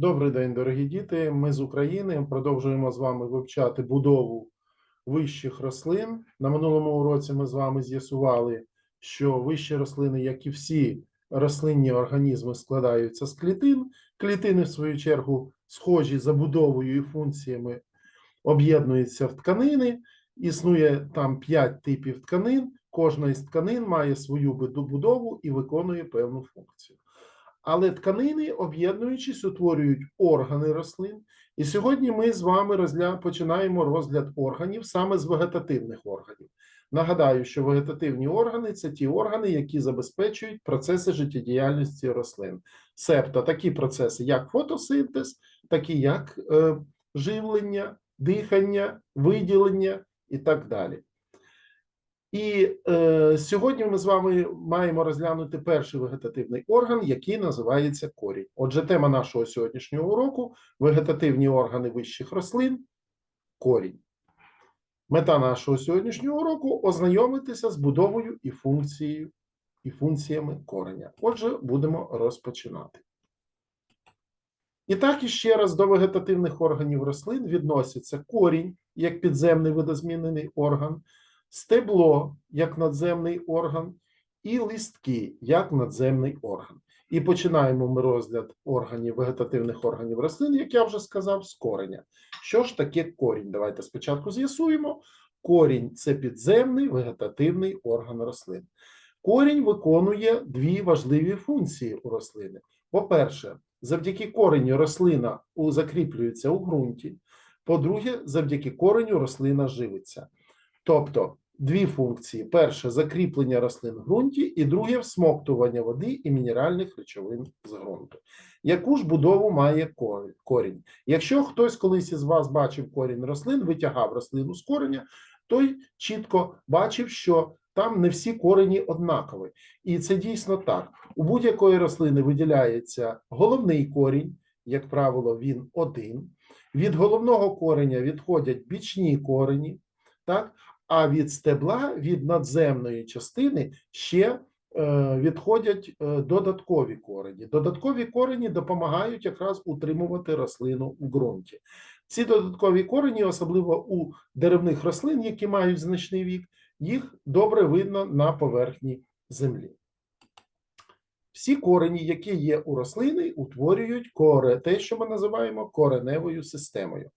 Добрий день, дорогі діти. Ми з України продовжуємо з вами вивчати будову вищих рослин. На минулому уроці ми з вами з'ясували, що вищі рослини, як і всі рослинні організми, складаються з клітин. Клітини, в свою чергу, схожі за будовою і функціями, об'єднуються в тканини. Існує там п'ять типів тканин. Кожна із тканин має свою будову і виконує певну функцію. Але тканини, об'єднуючись, утворюють органи рослин. І сьогодні ми з вами розгля... починаємо розгляд органів саме з вегетативних органів. Нагадаю, що вегетативні органи це ті органи, які забезпечують процеси життєдіяльності рослин. Себто такі процеси, як фотосинтез, такі як е, живлення, дихання, виділення і так далі. І е, сьогодні ми з вами маємо розглянути перший вегетативний орган, який називається корінь. Отже, тема нашого сьогоднішнього уроку вегетативні органи вищих рослин корінь. Мета нашого сьогоднішнього уроку ознайомитися з будовою і функцією і функціями кореня. Отже, будемо розпочинати. І так іще раз до вегетативних органів рослин відносяться корінь як підземний видозмінений орган стебло як надземний орган, і листки як надземний орган. І починаємо ми розгляд органів вегетативних органів рослин, як я вже сказав, з кореня. Що ж таке корінь? Давайте спочатку з'ясуємо. Корінь це підземний вегетативний орган рослин. Корінь виконує дві важливі функції у рослини. По-перше, завдяки коренню рослина закріплюється у ґрунті. По-друге, завдяки кореню рослина живиться. Тобто дві функції: перше закріплення рослин в ґрунті, і друге всмоктування води і мінеральних речовин з ґрунту. Яку ж будову має корінь? Якщо хтось колись із вас бачив корінь рослин, витягав рослину з кореня, той чітко бачив, що там не всі корені однакові. І це дійсно так. У будь-якої рослини виділяється головний корінь, як правило, він один. Від головного кореня відходять бічні корені, так? А від стебла, від надземної частини ще е, відходять е, додаткові корені. Додаткові корені допомагають якраз утримувати рослину у ґрунті. Ці додаткові корені, особливо у деревних рослин, які мають значний вік, їх добре видно на поверхні землі. Всі корені, які є у рослини, утворюють коре, те, що ми називаємо кореневою системою.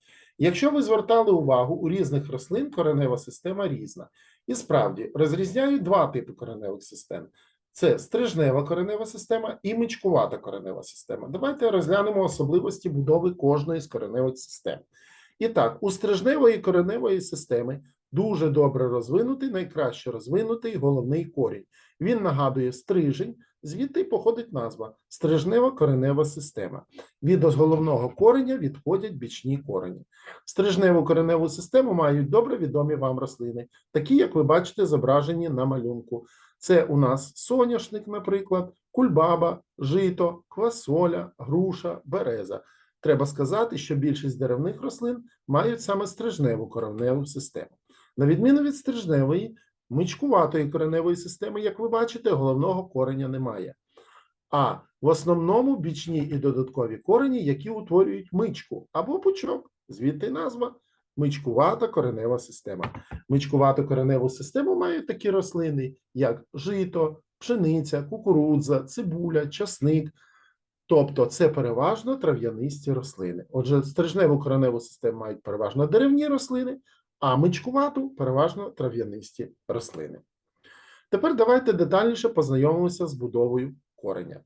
Якщо ви звертали увагу, у різних рослин коренева система різна. І справді розрізняють два типи кореневих систем: це стрижнева коренева система і мичкувата коренева система. Давайте розглянемо особливості будови кожної з кореневих систем. І так, у стрижневої кореневої системи дуже добре розвинутий, найкраще розвинутий головний корінь. Він нагадує стрижень, звідти походить назва стрижнева коренева система. Від головного кореня відходять бічні корені. Стрижневу кореневу систему мають добре відомі вам рослини, такі, як ви бачите, зображені на малюнку. Це у нас соняшник, наприклад, кульбаба, жито, квасоля, груша, береза. Треба сказати, що більшість деревних рослин мають саме стрижневу кореневу систему. На відміну від стрижневої, мичкуватої кореневої системи, як ви бачите, головного кореня немає. А в основному бічні і додаткові корені, які утворюють мичку або пучок, звідти назва мичкувата коренева система. Мичкувату кореневу систему мають такі рослини, як жито, пшениця, кукурудза, цибуля, часник. Тобто це переважно трав'янисті рослини. Отже, стрижневу кореневу систему мають переважно деревні рослини, а мичкувату переважно трав'янисті рослини. Тепер давайте детальніше познайомимося з будовою кореня.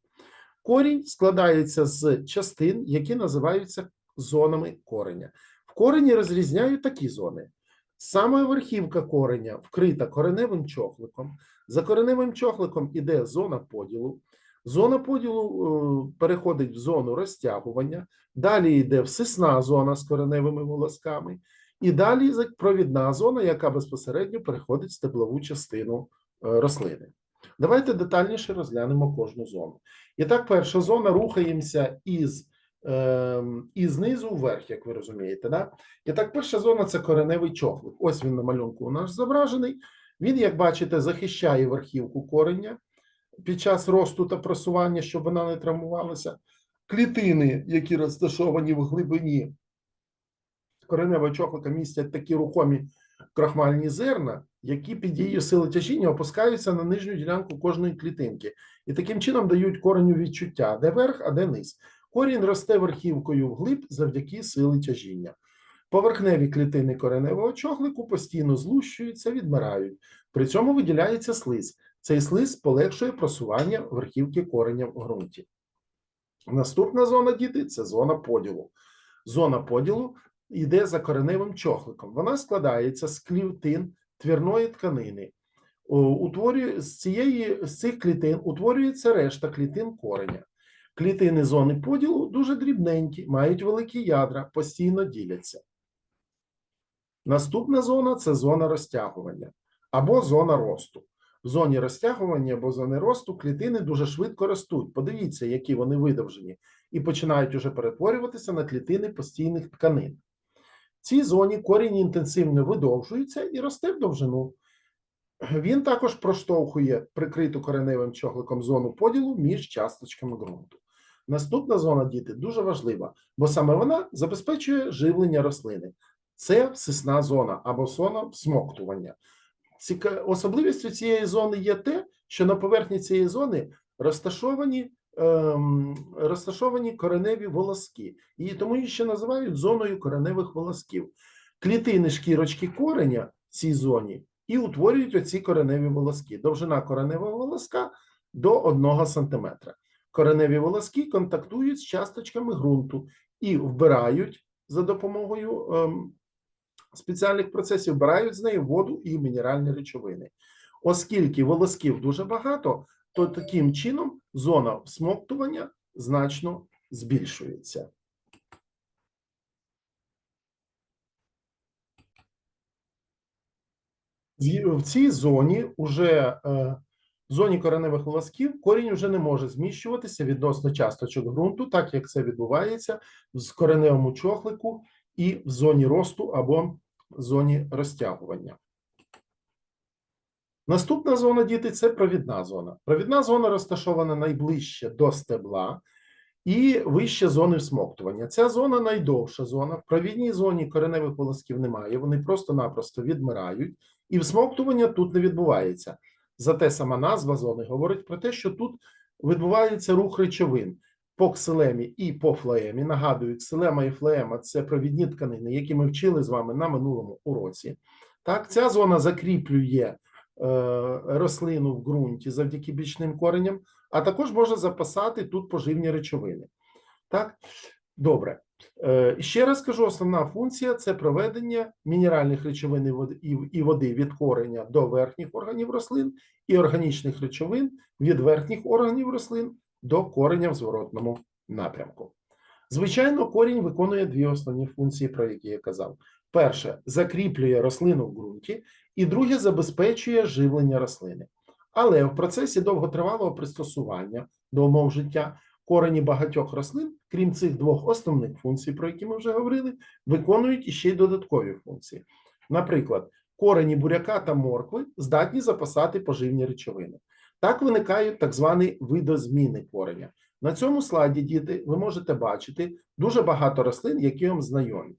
Корінь складається з частин, які називаються зонами кореня. В корені розрізняють такі зони. Саме верхівка кореня вкрита кореневим чохликом. За кореневим чохликом іде зона поділу. Зона поділу е, переходить в зону розтягування, далі йде всисна зона з кореневими волосками, і далі провідна зона, яка безпосередньо переходить в стеблову частину е, рослини. Давайте детальніше розглянемо кожну зону. І так, перша зона рухаємося із е, із знизу вверх, як ви розумієте. Да? І так, перша зона це кореневий чохлик. Ось він на малюнку у нас зображений. Він, як бачите, захищає верхівку кореня під час росту та просування, щоб вона не травмувалася. Клітини, які розташовані в глибині кореневого чохлика, містять такі рухомі крахмальні зерна, які під дією сили тяжіння опускаються на нижню ділянку кожної клітинки, і таким чином дають кореню відчуття, де верх, а де низ. Корінь росте верхівкою вглиб завдяки сили тяжіння. Поверхневі клітини кореневого чохлику постійно злущуються, відмирають. При цьому виділяється слиз. Цей слиз полегшує просування верхівки кореня в ґрунті. Наступна зона діти це зона поділу. Зона поділу йде за кореневим чохликом. Вона складається з клітин твірної тканини. Утворює, з, цієї, з цих клітин утворюється решта клітин кореня. Клітини зони поділу дуже дрібненькі, мають великі ядра, постійно діляться. Наступна зона це зона розтягування або зона росту. В зоні розтягування або зони росту клітини дуже швидко ростуть. Подивіться, які вони видовжені, і починають уже перетворюватися на клітини постійних тканин. Цій зоні корінь інтенсивно видовжується і росте в довжину. Він також проштовхує прикриту кореневим чогликом зону поділу між часточками ґрунту. Наступна зона діти дуже важлива, бо саме вона забезпечує живлення рослини. Це всесна зона або зона всмоктування. Особливістю цієї зони є те, що на поверхні цієї зони розташовані, розташовані кореневі волоски, і тому її ще називають зоною кореневих волосків. Клітини шкірочки кореня в цій зоні і утворюють оці кореневі волоски. Довжина кореневого волоска до 1 см. Кореневі волоски контактують з часточками ґрунту і вбирають за допомогою ем, спеціальних процесів, вбирають з неї воду і мінеральні речовини. Оскільки волосків дуже багато, то таким чином зона всмоктування значно збільшується. В цій зоні уже е, в зоні кореневих волосків корінь вже не може зміщуватися відносно часточок ґрунту, так як це відбувається в кореневому чохлику і в зоні росту або в зоні розтягування. Наступна зона діти це провідна зона. Провідна зона розташована найближче до стебла і вище зони всмоктування. Ця зона найдовша зона. В провідній зоні кореневих волосків немає, вони просто-напросто відмирають, і всмоктування тут не відбувається. Зате сама назва зони говорить про те, що тут відбувається рух речовин по ксилемі і по флеемі. Нагадую, ксилема і флеема це провідні тканини, які ми вчили з вами на минулому уроці. Так, ця зона закріплює рослину в ґрунті завдяки бічним кореням, а також може запасати тут поживні речовини. Так, добре. Е, ще раз кажу: основна функція це проведення мінеральних речовин і води- від кореня до верхніх органів рослин і органічних речовин від верхніх органів рослин до кореня в зворотному напрямку. Звичайно, корінь виконує дві основні функції, про які я казав: перше закріплює рослину в ґрунті, і друге забезпечує живлення рослини. Але в процесі довготривалого пристосування до умов життя корені багатьох рослин, крім цих двох основних функцій, про які ми вже говорили, виконують іще й додаткові функції. Наприклад, корені буряка та моркви здатні запасати поживні речовини. Так виникають так звані видозміни кореня. На цьому слайді, діти, ви можете бачити дуже багато рослин, які вам знайомі.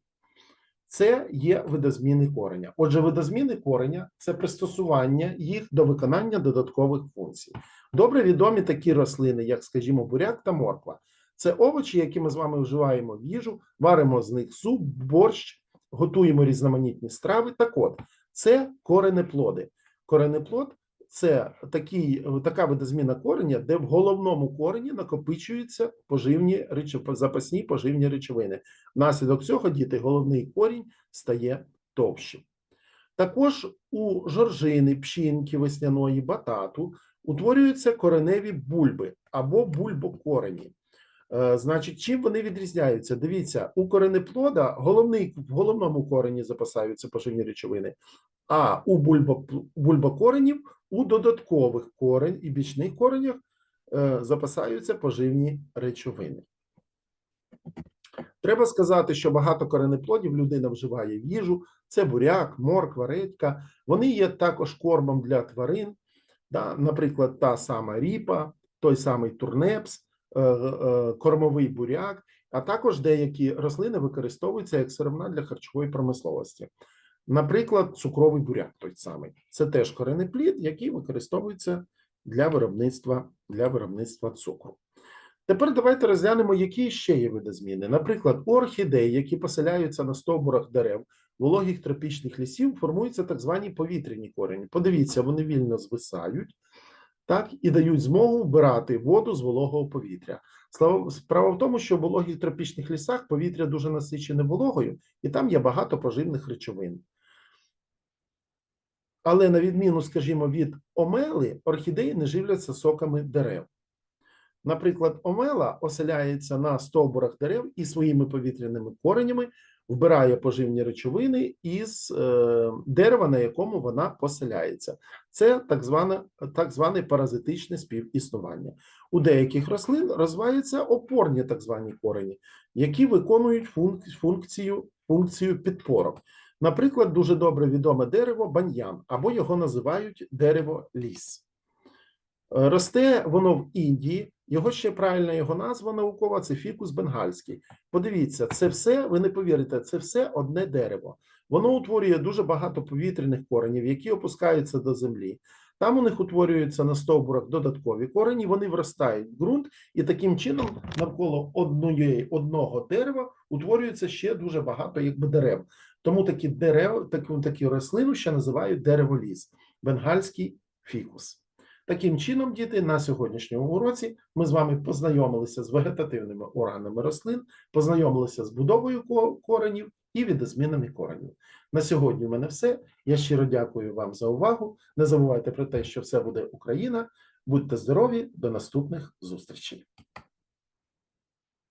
Це є видозміни кореня. Отже, видозміни кореня це пристосування їх до виконання додаткових функцій. Добре відомі такі рослини, як, скажімо, буряк та морква. Це овочі, які ми з вами вживаємо в їжу, варимо з них суп, борщ, готуємо різноманітні страви. Так от, це коренеплоди. Коренеплод це такий, така видозміна кореня, де в головному корені накопичуються поживні речов... запасні поживні речовини. Внаслідок цього діти головний корінь стає товщим. Також у жоржини, пшінки весняної, батату утворюються кореневі бульби або бульбокорені. Е, Значить, чим вони відрізняються? Дивіться, у коренеплода головний, в головному корені запасаються поживні речовини, а у бульбо, бульбокоренів у додаткових корень і бічних коренях е, запасаються поживні речовини. Треба сказати, що багато коренеплодів людина вживає в їжу: це буряк, морква, редька. Вони є також кормом для тварин, наприклад, та сама ріпа, той самий турнепс, е, е, кормовий буряк, а також деякі рослини використовуються як сировина для харчової промисловості. Наприклад, цукровий буряк той самий. Це теж коренеплід, який використовується для виробництва, для виробництва цукру. Тепер давайте розглянемо, які ще є види зміни. Наприклад, у орхідей, які поселяються на стовбурах дерев, вологих тропічних лісів, формуються так звані повітряні корені. Подивіться, вони вільно звисають так, і дають змогу вбирати воду з вологого повітря. Справа в тому, що в вологих тропічних лісах повітря дуже насичене вологою, і там є багато поживних речовин. Але на відміну, скажімо, від омели, орхідеї не живляться соками дерев. Наприклад, омела оселяється на стовбурах дерев і своїми повітряними коренями вбирає поживні речовини із е, дерева, на якому вона поселяється. Це так зване, так зване паразитичне співіснування. У деяких рослин розвиваються опорні так звані корені, які виконують функцію, функцію підпорок. Наприклад, дуже добре відоме дерево баньян, або його називають дерево ліс. Е, Росте воно в Індії. Його ще правильна його назва наукова це фікус бенгальський. Подивіться, це все, ви не повірите, це все одне дерево. Воно утворює дуже багато повітряних коренів, які опускаються до землі. Там у них утворюються на стовбурах додаткові корені, вони вростають в ґрунт, і таким чином навколо одної, одного дерева утворюється ще дуже багато якби дерев. Тому такі дерева, таку, такі рослину ще називають дереволіс, бенгальський фікус. Таким чином, діти, на сьогоднішньому уроці ми з вами познайомилися з вегетативними органами рослин, познайомилися з будовою коренів і відозмінами коренів. На сьогодні в мене все. Я щиро дякую вам за увагу. Не забувайте про те, що все буде Україна. Будьте здорові, до наступних зустрічей.